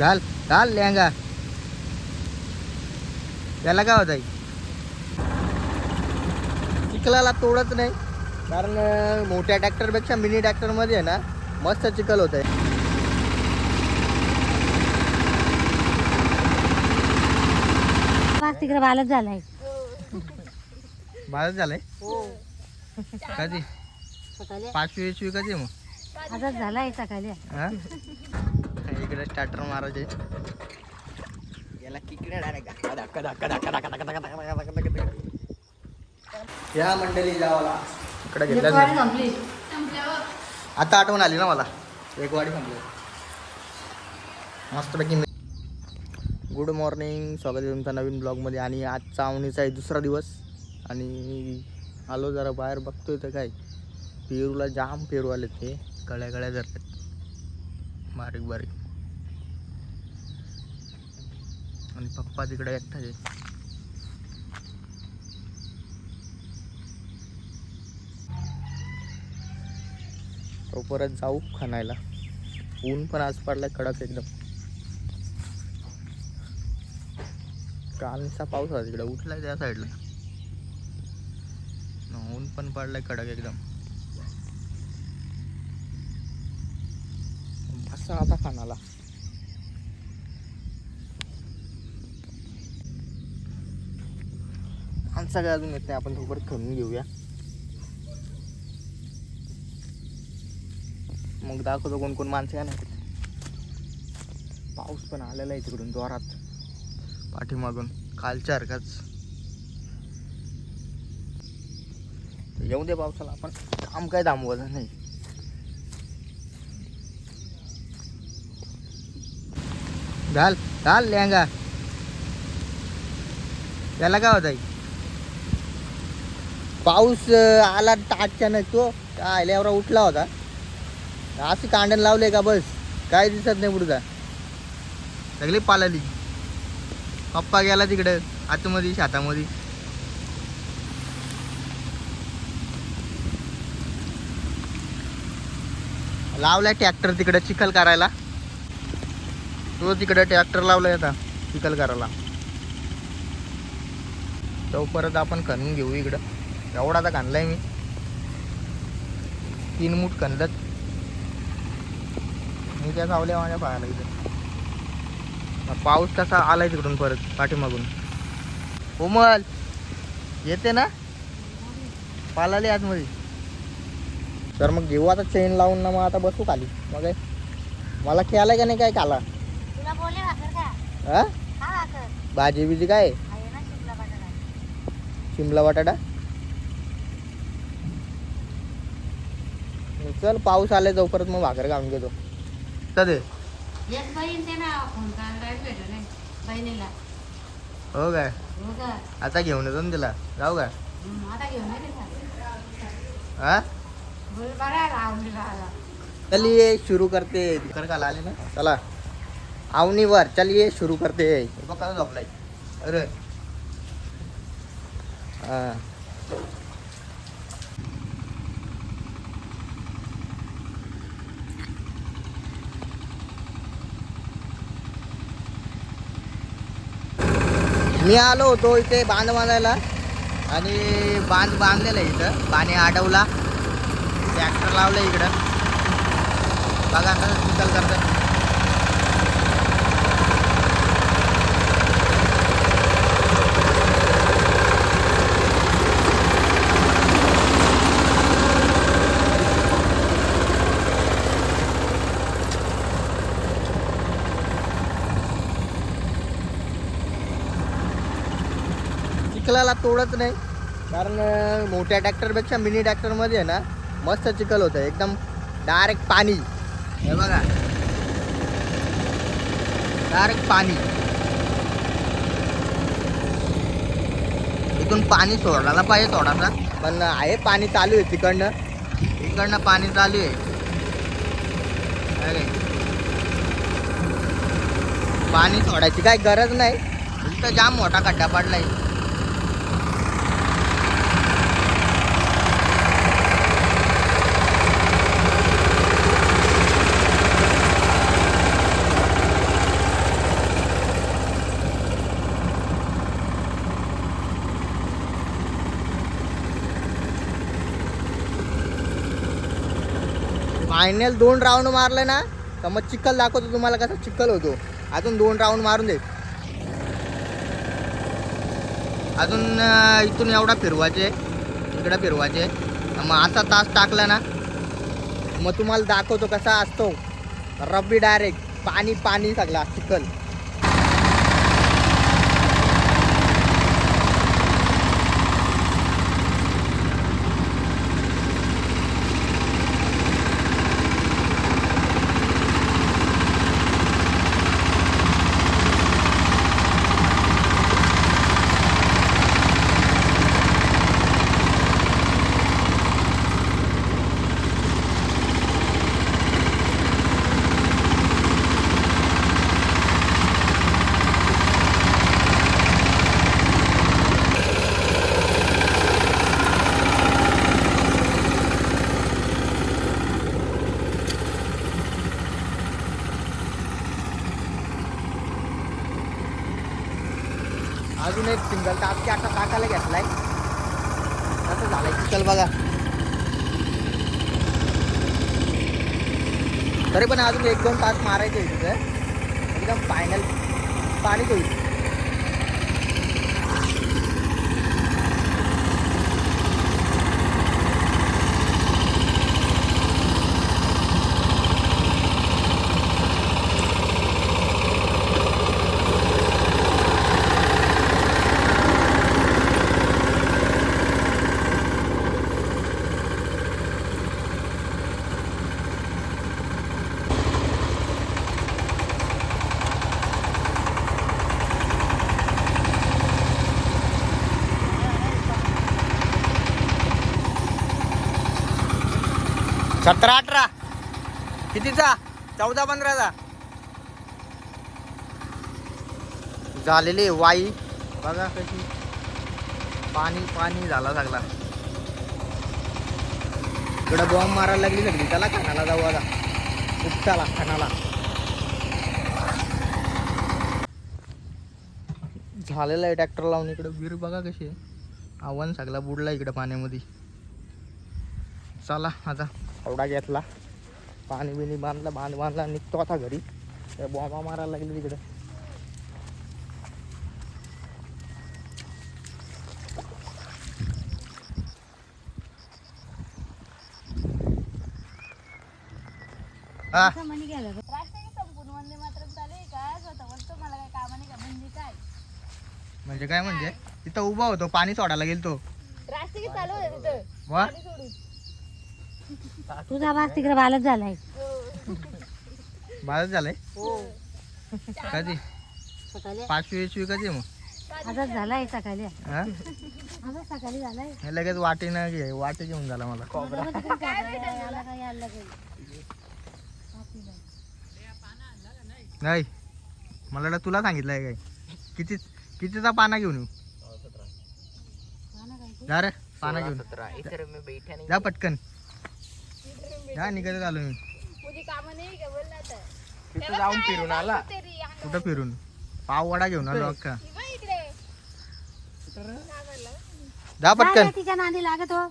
घाल घाल लेहंगा त्याला काय होत चिखलाला तोडत नाही कारण मोठ्या ट्रॅक्टरपेक्षा मिनी ट्रॅक्टरमध्ये आहे ना मस्त चिखल होत आहे आज तिकडे बालच झालाय. बाळच झालंय? हो. कधी? सकाळी. पाचवी विचवी कधी आहे मग? आजच झालाय सकाळी. हा? इकडे स्टार्टर मारायचे याला किकडे डायरेक्ट धक्का धक्का धक्का धक्का धक्का धक्का धक्का धक्का धक्का धक्का धक्का या मंडळी जावाला इकडे आता आठवण आली ना मला एक वाडी संपली मस्तपैकी गुड मॉर्निंग स्वागत आहे तुमचा नवीन ब्लॉगमध्ये आणि आजचा आवणीचा आहे दुसरा दिवस आणि आलो जरा बाहेर बघतोय तर काय पेरूला जाम पेरू आले ते गळ्या गळ्या धरतात बारीक बारीक आणि पप्पा तिकडे एकटाच आहे तो हो, परत जाऊ खणायला ऊन पण आज पडलाय कडक एकदम. कालचा पाऊस होता तिकडे उठलाय त्या साईडला ऊन पण पडलाय कडक एकदम. बसा आता खानाला. सगळं अजून येत नाही आपण थोडं खणून घेऊया. मग दाखवतो कोण कोण माणसं आहे ना पाऊस पण आलेला आहे तिकडून द्वारात पाठीमागून कालच्या अर्काच येऊ दे पावसाला आपण काम काय थांबवायचं नाही. घाल घाल लेहंगा त्याला काय होत पाऊस आला आला अचानक तो काय एवढा उठला होता. असं कांडण लावले का बस? काय दिसत नाही पुढचा. सगळी पालाली. पप्पा गेला तिकडे आतमध्ये शेतामध्ये. लावलाय ट्रॅक्टर तिकडे चिखल करायला. तो तिकडे ट्रॅक्टर लावलाय आता चिखल करायला. तो परत आपण खणून घेऊ इकडं. एवढा आता खणलाय मी. तीन मूठ खणलं मी त्या सावल्या माझ्या पायाला इथं. पाऊस कसा आलाय तिकडून परत पाठीमागून. कोमल येते ना? पालाले आतमध्ये. तर मग घेऊ आता चेन लावून ना मग आता बसू खाली. मग मला खेळायला का नाही काय खाला? तुला बोलले भाकर का भाकर. भाजी बिजी काय शिमला बटाटा शिमला बटाटा चल पाऊस आले जाऊ परत मग भाकर घालून घेतो. कधी एक बहीण ते ना फोन करायला भेटलं नाही बहिणीला. हो काय? हो का? आता घेऊन येतो ना तिला. जाऊ काय हम्म, आता घेऊन येते का हा? बोल बरं आवडली राहिला. चल ये शुरू करते. कर का आले ना? चला. आवनीवर चल ये शुरू करते. हे बघ कसा झोपलाय. अरे. हा. मी आलो होतो इथे बांध बांधायला आणि बांध बांधलेला इथं. पाणी अडवला ट्रॅक्टर लावलं इकडं. बघा कसं चिखल करतं चिखलाला तोडत नाही. कारण मोठ्या ट्रॅक्टरपेक्षा मिनी ट्रॅक्टरमध्ये आहे ना मस्त चिखल होतं. एकदम डायरेक्ट पाणी. हे बघा. डायरेक्ट पाणी. इथून पाणी सोडायला पाहिजे थोडासा. पण आहे पाणी चालू आहे तिकडनं. इकडनं पाणी चालू आहे. अरे. पाणी सोडायची काय गरज नाही. इथं जाम मोठा खड्डा पडलाय. फायनल दोन राऊंड मारलं ना तर मग चिखल दाखवतो तुम्हाला कसा चिखल होतो. अजून दोन राऊंड मारून दे. अजून इथून एवढा फिरवायचे इकडं फिरवायचे. मग असा तास टाकला ना मग तुम्हाला दाखवतो कसा असतो. रब्बी डायरेक्ट पाणी पाणी सगळा चिखल. अजून एक सिंगल टापकी आता टाकायला घेतलाय. असं झालंय. चल बघा. तरी पण अजून एक दोन तास मारायचे तिथं एकदम फायनल पाणी होईल सतरा अठरा. कितीचा? चौदा पंधराचा. झालेली वाई. बघा कशी. पाणी पाणी झाला सगळा. इकडं बॉम्ब मारायला लागली सगळी. त्याला खानाला जाऊ आता. उपटाला खानाला. झालेलं आहे ट्रॅक्टर लावून इकडं. विहीर बघा कशी आहे. आव्हान सगळा बुडला इकडं पाण्यामध्ये. चला आता. एवढा घेतला. पाणी बिणी बांधला बांध बांधला निघतो आता घरी. बॉम्बा मारायला लागले तिकडे. म्हणजे काय? म्हणजे काय म्हणजे? तिथं उभा होतो पाणी सोडायला गेलो तो चालू आहे तिथं वा पाणी सोडून तुझा भाग तिकडे बालच झालाय. बाळच झालंय? हो. कधी? सकाळी. पाचवी विचवी कधी आहे मग? आजच झालाय सकाळी. हा? आजच सकाळी झालाय. हे लगेच वाटीनं घे वाटी घेऊन झाला मला. याला काय यायला लागेल नाही. मला वाटलं तुला सांगितलं आहे काय? किती कितीचा पाना घेऊन येऊ? जा रे पाना घेऊन. जा पटकन. जा निघत आलो मी. कामं नाही का? बोल ना तिथं जाऊन फिरून आला कुठं फिरून? पाव वडा घेऊन आलो अक्का जा पटकन. तिच्या नांदी लागत हो.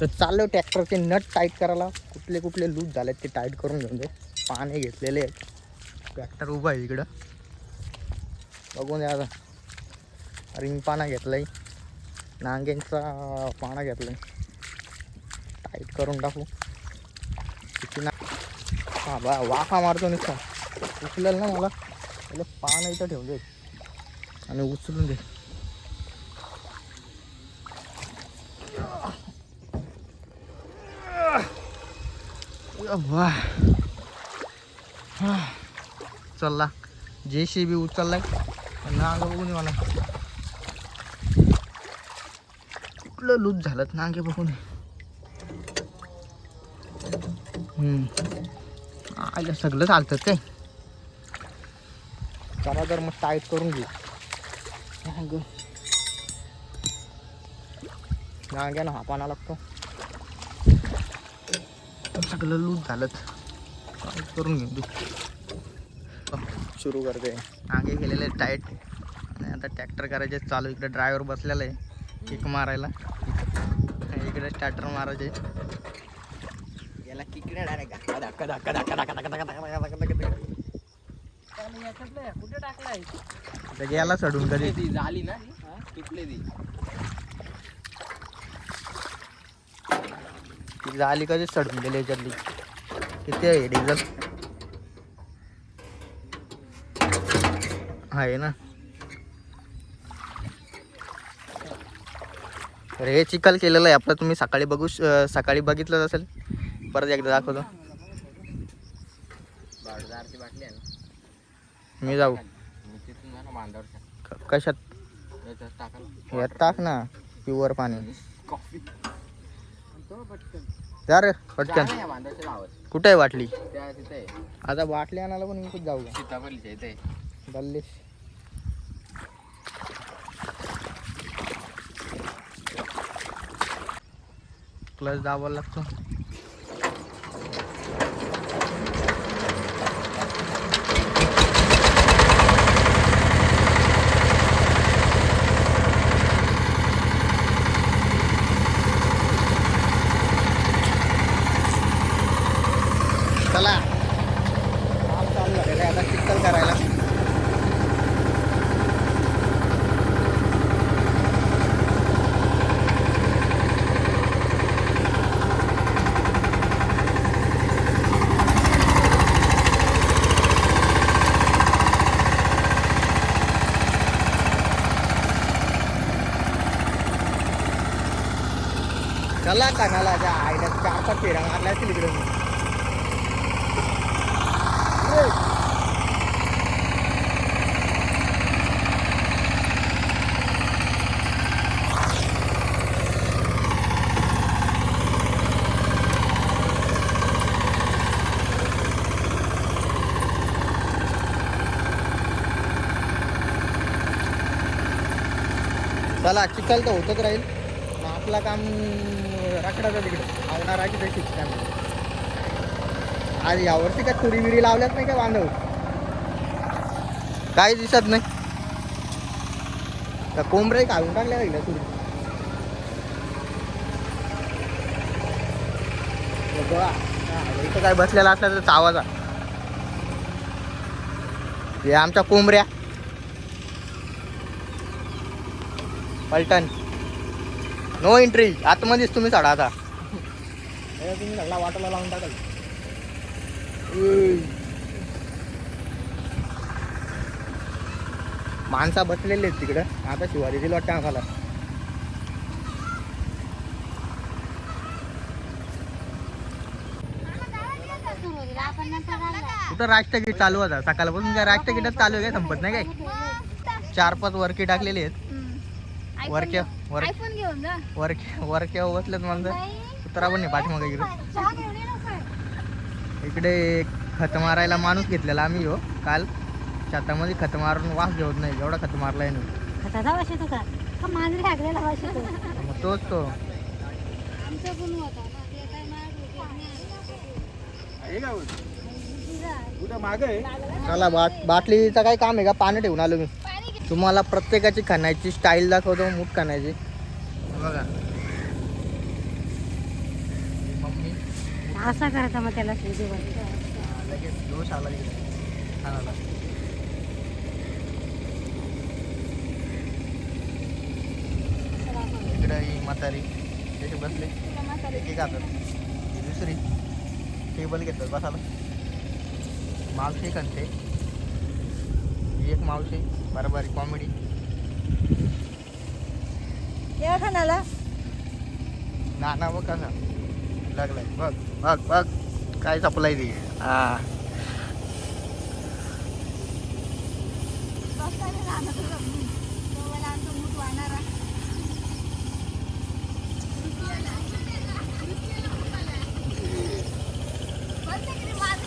तर चाललो ट्रॅक्टरचे नट टाईट करायला. कुठले कुठले लूज झालेत ते टाईट करून घेऊन दे पाने घेतलेले आहेत. ट्रॅक्टर उभं आहे इकडं. बघून द्या आता. रिंग पाना घेतलाय. नांगेंचा पाना घेतलाय. टाईट करून टाकू. किती ना हा बा वाफा मारतो नुसता. उचलेल ना मला. पहिले पान इथं ठेवून दे. आणि उचलून दे. वा चलला. जे सी बी उचललाय नांग बघून ये मला. कुठलं लूज झालं नांगे बघून आलं सगळं चालतं काय चला तर मग टाईट करून घेऊ. नांग नांग्यानं हा पाना लागतो. सगळं लूज झालं टाईट करून घेऊ तू सुरू करते. मागे गेलेले टाईट आणि आता ट्रॅक्टर करायचे चालू इकडे ड्रायव्हर बसलेला आहे. किक मारायला. इकडे स्टार्टर मारायचे याला किकडे डायरेक्ट धक्का धक्का धक्का धक्का धक्का धक्का धक्का धक्का धक्का धक्का धक्का कुठे टाकलाय तर गेला सडून कधी ती झाली ना तुटले ती ती झाली कधीच सडून गेली याच्यातली किती आहे डिझेल आहे ना तर हे चिखल केलेलं आहे आपलं तुम्ही सकाळी बघू सकाळी बघितलं असेल परत एकदा दाखवतो. मी जाऊ. कशात? यात टाक ना प्युअर पाणी. तर पटकन. कुठे आहे वाटली आता वाटली आणायला पण मी जाऊ गल्लीस क्लच दाबायला लागतो. फेऱ्या इकडे चला चिखल तर होतच राहील. आपला काम राखडाचा तिकडे. आवणार राखी आज यावर्षी काय तुरी विरी लावल्यात नाही का बांधव काही दिसत नाही. का कोंबरे काढून टाकल्या का इकडे तुरी इथं काय बसलेला असला तर चावाचा हे आमच्या कोंबऱ्या पलटण. नो एंट्री आतमध्येच तुम्ही चढा आता. हे तुम्ही सगळा वाटाला लावून टाकाल. माणसा बसलेले आहेत तिकडं. आता शिवाजी दिल वाटतं आम्हाला. कुठं राष्ट्रगीत चालू होता? सकाळपासून काय राष्ट्रगीतच चालू आहे काय? संपत नाही काय? चार पाच वरके टाकलेले आहेत. वरके घेऊ- वर आयफोन घेऊन जा. वरके वरके म्हणलं उतरा पण नाही पाठीमागे इकडे घेऊन. इकडे खत मारायला माणूस घेतलेला आम्ही हो काल. शेतामध्ये खत मारून वास घेत नाही एवढा खत मारलाय ना. खताचा वास येतो का? का मांजरी हागलेला वास येतो? मग तोच तो. आमचा पण होता. ना ते काय मारत का? कुठं माग आहे. चला बाट बाटलीचं काय काम आहे का? पाणी ठेवून आलो मी. तुम्हाला प्रत्येकाची खाण्याची स्टाईल दाखवतो मूठ खाण्याची. बघा. मम्मी. असा करता मग त्याला लगेच जोश आला इकडे खानाला इकडे ही म्हातारी. त्याचे बसले. एक एक हातात दुसरी. टेबल घेतात बसायला. मावशी कंते ही एक मावशी बरोबर कॉमेडी केव्हा खानाला. नाना बघ कसा. लागलाय. बघ बघ बघ. काय सपलाय ती हा.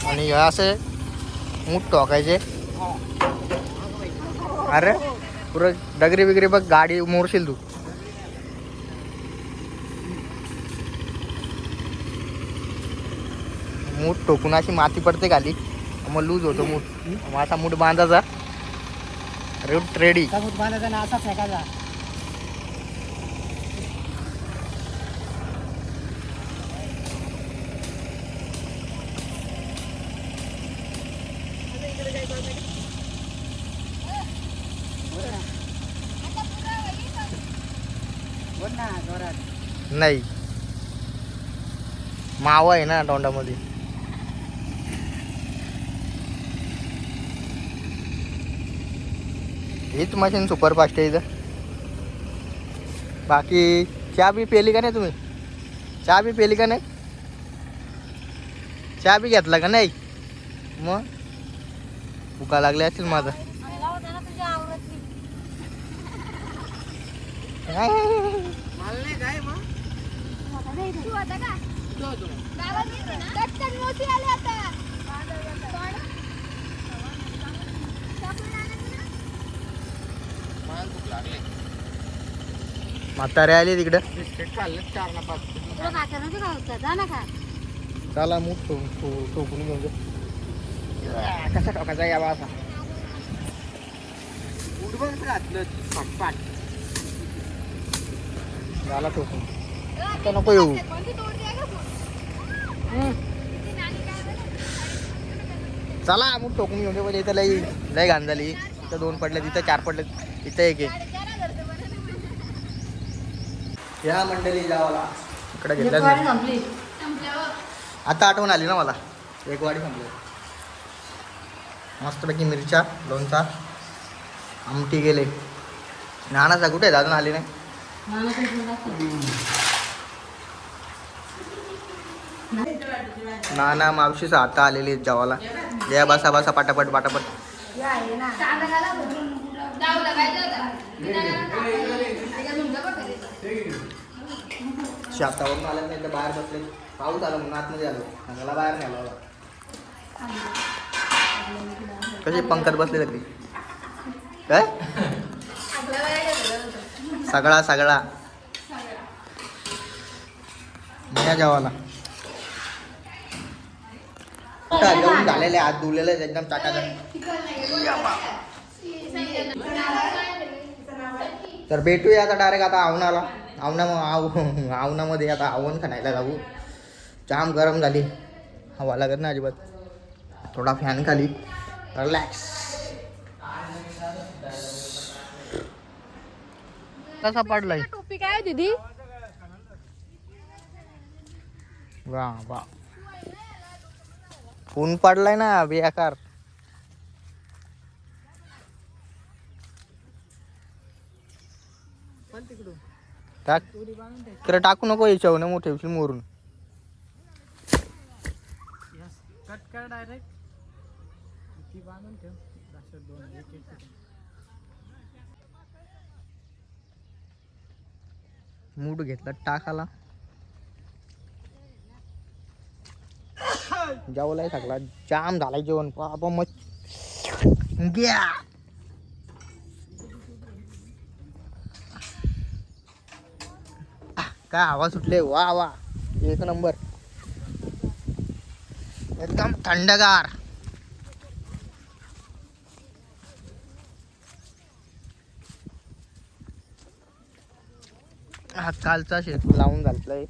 आणि हे असे मूठ टोकायचे अरे पुरं डगरी बिगरी बघ गाडी मोडशील तू. मूठ टोकून अशी माती पडते खाली. मग लूज होतो मूठ. मग असा मूठ बांधायचा. रूट रेडी बांधायचा ना असा फेकायचा नाही. मावा आहे ना तोंडामध्ये. हीच मशीन सुपरफास्ट आहे इथं. बाकी चहा बी पेली का नाही तुम्ही? चहा बी पेली का नाही? चहा बी घेतला का नाही? मग? भुका लागले असतील माझं मला होता ना तुझ्या आवडत तू होता का गावात गेली ना? चटकन मोठी आली आता कोण? चॉकलेट आणायचं ना? म्हातारे आले तिकडं बिस्किट खाल्लं चार ना पाच तुला नव्हतं का? जा ना का चला मूठ टोकून घेऊन जा कसा टोकाचा यावा असा उठबस घातलं पाट झाला टोकून तर नको येऊ? चला मूठ टोकून घेऊन म्हणजे इथं लई लई घाण झाली. इथं दोन पडले तिथं चार पडले इथं एक आहे. या मंडळी जावाला इकडे घेतलं आता आठवण आली ना मला. एक वाडी संपली मस्तपैकी मिरच्या लोणचा आमटी गेले नानाचा कुठे? अजून आली नाही. नाना मावशीचा आता आलेली आहेत जेवाला या बसा बसा पाटापट पाटापट. शातावरून आल्या नाही तर बाहेर बसले. पाऊस आला म्हणून आतमध्ये आलो. सांगायला बाहेर नाही आलो कसे पंकज बसले तरी? काय? सगळा सगळा. या जेवाला जेवण झालेले धुलेले आहेत एकदम चाटाचा तर भेटूया आता डायरेक्ट आता आवनाला. आवना आव आवनामध्ये आता आवण खाण्याला जाऊ. जाम गरम झाली. हवा लागत ना अजिबात. थोडा फॅन खाली. रिलॅक्स कसा पडलाय? टोपी काय आहे दीदी? वा वा. ऊन पडलाय ना बेकार. टाक. तिकडे टाकू नको याच्यावर ना मोठे ठेवशील मोरून मूड घेतला टाकाला. जेवलाय सगळा. जाम झालाय जेवण. बाबा मग घ्या. काय हवा सुटले? वा वा. एक नंबर. एकदम थंडगार. हा कालचा शेत लावून घातलाय.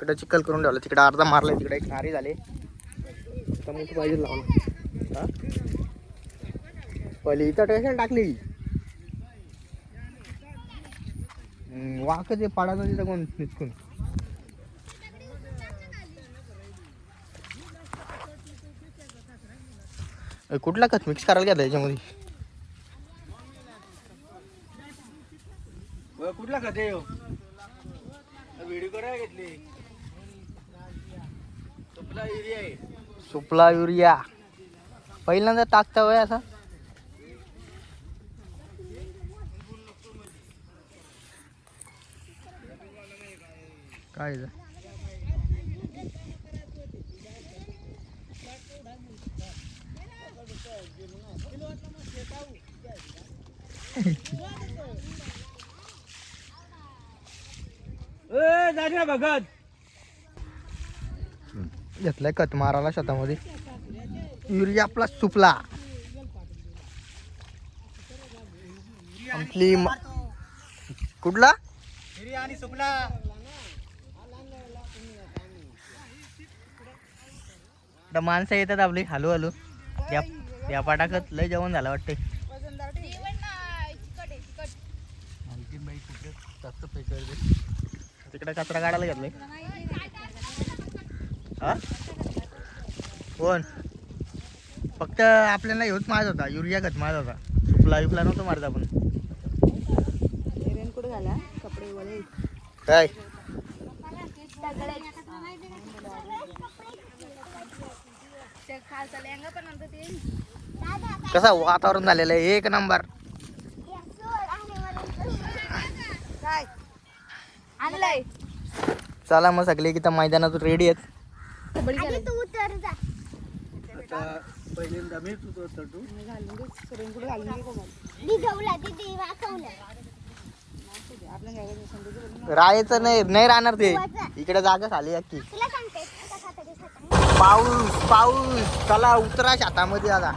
इकडं चिखल करून ठेवलं. तिकडे अर्धा मारला तिकडे एक नारी झाले. तर मोठी पाहिजे लावून. पहिले पहिली इथं टेशन टाकली. वाक ते पाडायचं तिथं कोण निचकून. कुठला खत मिक्स करायला घ्या याच्यामध्ये? कुठला खत व्हिडिओ हो? करायला घेतली. सुपला युरिया पहिल्यांदा टाकता वय असा? काय भगत. घेतलाय कत मारायला शेतामध्ये. युरिया आपला सुपला. आपली कुठला? आता माणसं येतात आपली हलू हलू या या पाटाखत लय जेवण झालं वाटतंय. तिकडे कचरा काढायला घेतलाय. हा? कोण? फक्त आपल्याला हेच मारत होता. युरिया खत मारत होता. तुला विपला नव्हतं मारत आपण. रेनकोट घाला कपडे वळे काय? कसं वातावरण झालेलं आहे? एक नंबर. आणलंय. चला मग सगळे की त्या मैदानात रेडी आहेत. पहिल्यांदा घालून दे घालून दे कोमल आपल्या संध्याची राहायचं नाही नाही राहणार ते. इकडे जागा झाली अख्खी पाऊस पाऊस. चला उतरा शेतामध्ये आता.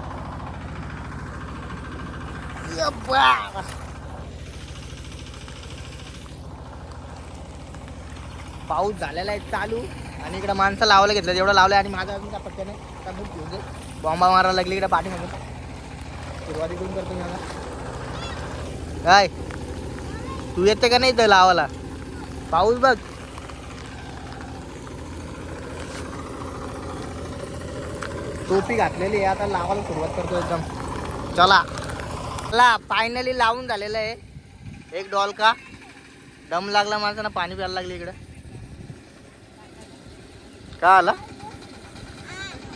पाऊस झालेला आहे चालू. आणि इकडे माणसं लावायला घेतलं. जेवढं लावलं आणि माझा अजून त्या पट्ट्याने त्या बुक घेऊन बॉम्बा मारायला लागली इकडे पाठीमध्ये सुरुवाती करून करतो मी आता. काय? तू येते का नाही इथं लावायला? पाऊस बघ. टोपी घातलेली आहे आता लावायला सुरुवात करतो एकदम. चला. चला फायनली लावून झालेलं आहे. एक डॉल का? दम लागला माणसानं पाणी प्यायला लागली इकडं. का आला?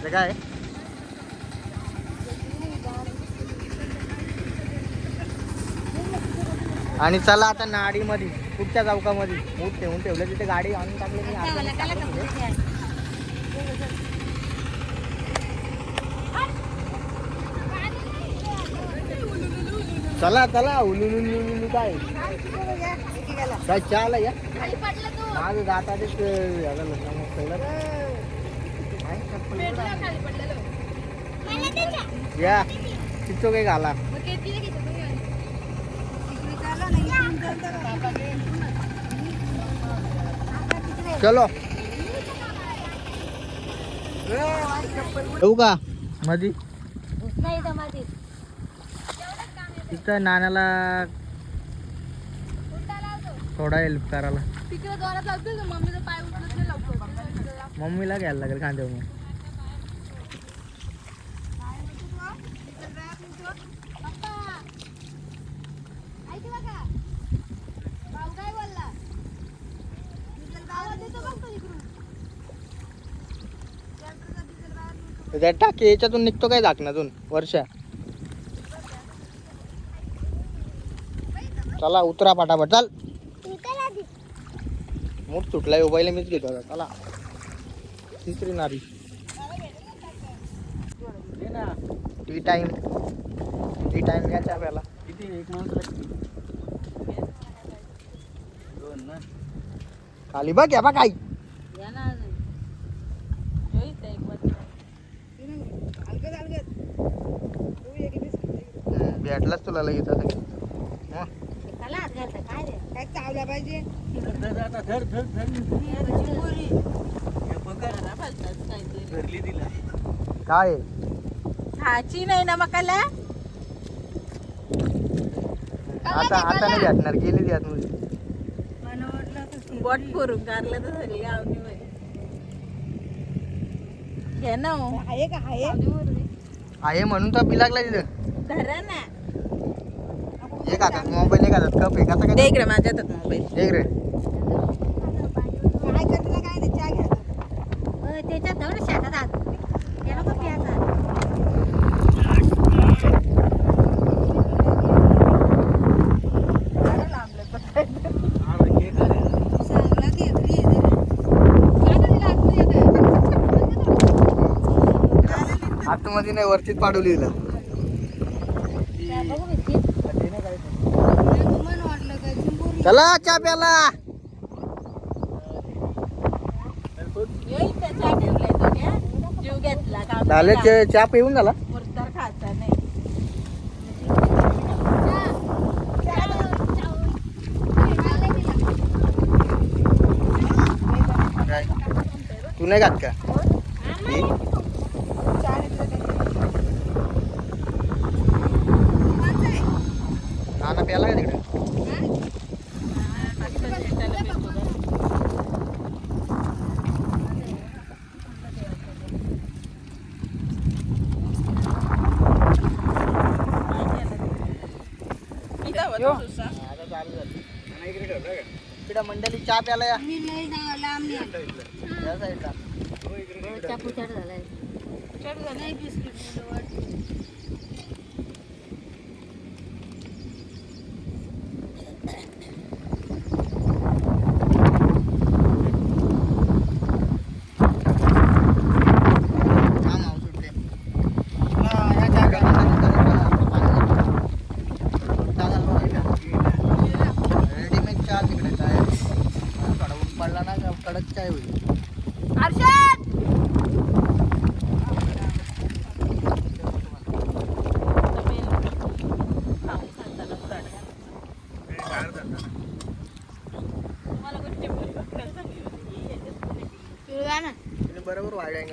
ते काय? आणि चला आता नाडीमध्ये कुठच्या चौकामध्ये? मूठ ठेवून ठेवलं तिथे गाडी आणून टाकली मी. चला चला उलुलुलुलुलु काय? काय चहाला या? तू. माझं जात आधीच या. तिथं काही घाला. चलो. येऊ का? मधी. तिथं नाण्याला थोडा हेल्प करायला. मम्मीला घ्यायला लागेल खांद्यावर मग. टाकी याच्यातून निघतो काय झाकणातून वर्षा चला उतरा पाटापट चाल. मूठ सुटलाय हो, पहिले मीच घेतो चला. तिसरी नारी. टी टाइम टी टाइम या चाव्याला किती? एक माणूस दोन ना. खाली बघ या बघ काय भेटलाच तुला लगेच आता. काय चावला पाहिजे काय? खाची नाही ना मकाला? आता आता नाही भेटणार गेली ती आतमध्ये बोट करून कारलं तर घे ना आहे का? आहे? आहे. म्हणून तर बिलागला तिथं धरा ना. एक हातात मोबाईल एक हातात कप आहे कसा काय? दे इकडे माझ्या हातात मोबाईल. एक रे काय करते काय नाही चहा धड शेतात त्याला पण आतमध्ये नाही वरतीच पाडवली चला चहा प्याला जीव घेतला का झाले चे- चहा पिऊन झाला. मुर्दार खायचा नाही. काय तू नाही खात का ये. नाना प्याला का तिकडे आता चालू झालं इकडं मंडळी चहा प्याला या मी लई जा- लांब नाही. या साईडला चाकू चढ झालाय चढ झालाय बिस्किट मुलं वाटतं. हा माव सुटले या जागा रेडीमेड चहा तिकडे काय थोडा ऊन पडला ना का कडक चाय होईल तू जा ना. तिने बरोबर वाईड अँगलमध्ये चालू केले व्हिडिओ चल बाय. या ना तिकडे तिघं जण आहेत ते. जा, आहे का जपलं? वातावरण बघा एक नंबर झालाय त्या घरावर या रावल्या ते.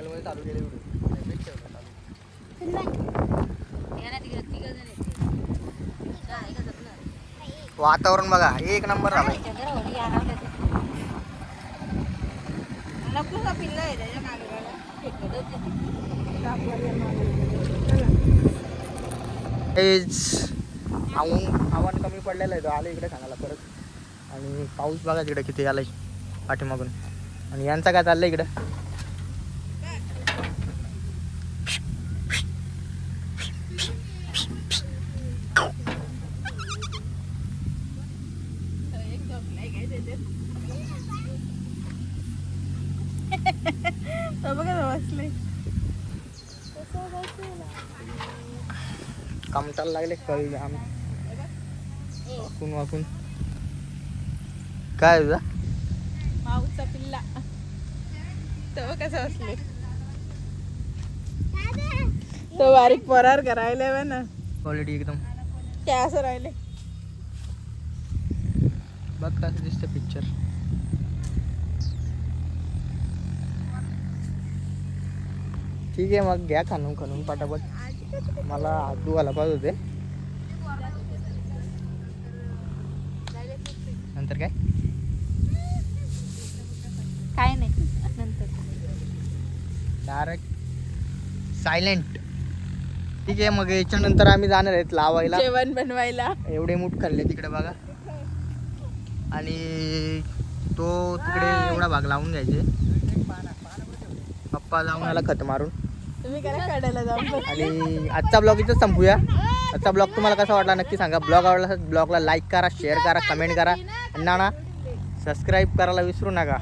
नको का पिल्लं आहे त्याच्या वातावरण बघा. फेकत होते ते. तेच आऊन आव्हान कमी पडलेलं आहे तो आलं इकडे सांगायला परत आणि पाऊस बघा तिकडे किती आलाय पाठीमागून आणि यांचा काय चाललंय इकडं लागले कळी आम वाकून वाकून. काय तुझा? माऊचा पिल्ला. तो कसा असले तो बारीक परार करायला ना? क्वालिटी एकदम. त्या असं राहिले. बघ कसं दिसतं पिक्चर ठीक आहे मग घ्या खाणून खाणून पटापट. मला हात धुवायला पाहिजे होते. नंतर काय? काय नाही. नंतर. डायरेक्ट सायलेंट ठीक आहे मग याच्यानंतर आम्ही जाणार आहेत लावायला. जेवण बनवायला. एवढे मूठ खाल्ले तिकडे बघा. आणि तो तिकडे एवढा भाग लावून घ्यायचे. पप्पा जाऊन आला खत मारून. आणि आजचा ब्लॉग इथंच संपूया. आजचा ब्लॉग तुम्हाला कसा वाटला नक्की सांगा. ब्लॉग आवडला ब्लॉगला लाईक करा शेअर करा कमेंट करा. नाना सबस्क्राईब करायला विसरू नका.